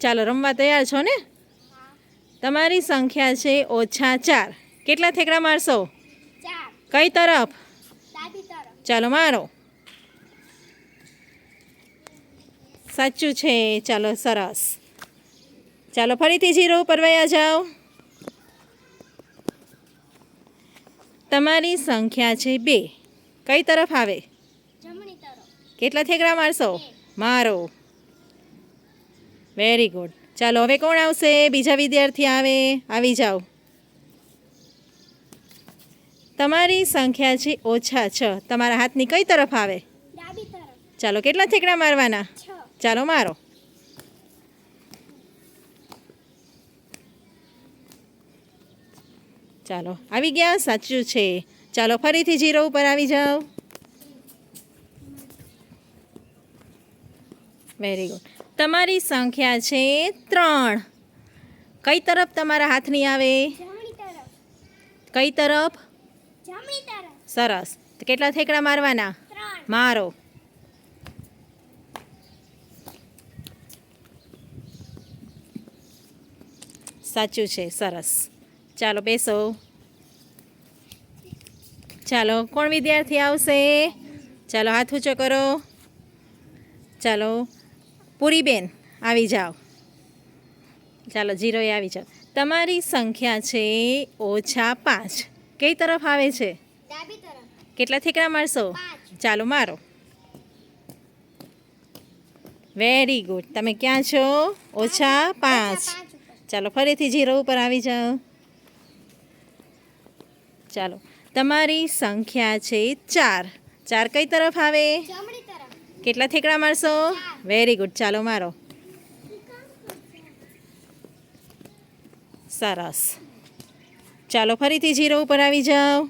ચાલો રમવા તૈયાર છો ને? તમારી સંખ્યા છે ઓછા ચાર. કેટલા થેકડા મારશો? કઈ તરફ? ચાલો મારો. સાચું છે. ચાલો સરસ. ચાલો ફરીથી જીરો ઉપર વયા જાઓ. તમારી સંખ્યા છે બે. કઈ તરફ આવે? કેટલા થેકડા મારશો? મારો. વેરી ગુડ ચાલો હવે કોણ આવશે? બીજા વિદ્યાર્થી આવે. આવી જાઓ. તમારી સંખ્યા છે ઓછા છ. તમારા હાથની કઈ તરફ આવે? ચાલો કેટલા ઠેકડા મારવાના? ચાલો મારો. ચાલો આવી ગયા? સાચું છે. ચાલો ફરીથી જીરો ઉપર આવી જાઓ. વેરી ગુડ તમારી સંખ્યા છે ત્રણ. કઈ તરફ તમારા હાથની આવે? કઈ તરફ? સરસ. કેટલા થેકડા મારવાના? મારો. સાચું છે સરસ. ચાલો બેસો. ચાલો કોણ વિદ્યાર્થી આવશે? ચાલો હાથ ઊંચો કરો. ચાલો. પૂરીબેન આવી જાઓ. ચાલો જીરોએ આવી જાઓ. તમારી સંખ્યા છે ઓછા પાંચ. કઈ તરફ આવે છે? કેટલા ઠેકડા મારશો? ચાલો મારો. વેરી ગુડ તમે ક્યાં છો? ઓછા પાંચ. ચાલો ફરીથી જીરો ઉપર આવી જાઓ. ચાલો તમારી સંખ્યા છે ચાર. ચાર કઈ તરફ આવે? કેટલા થેકડા મારશો? વેરી ગુડ ચાલો મારો. સરસ. ચાલો ફરીથી જીરો ઉપર આવી જાઓ.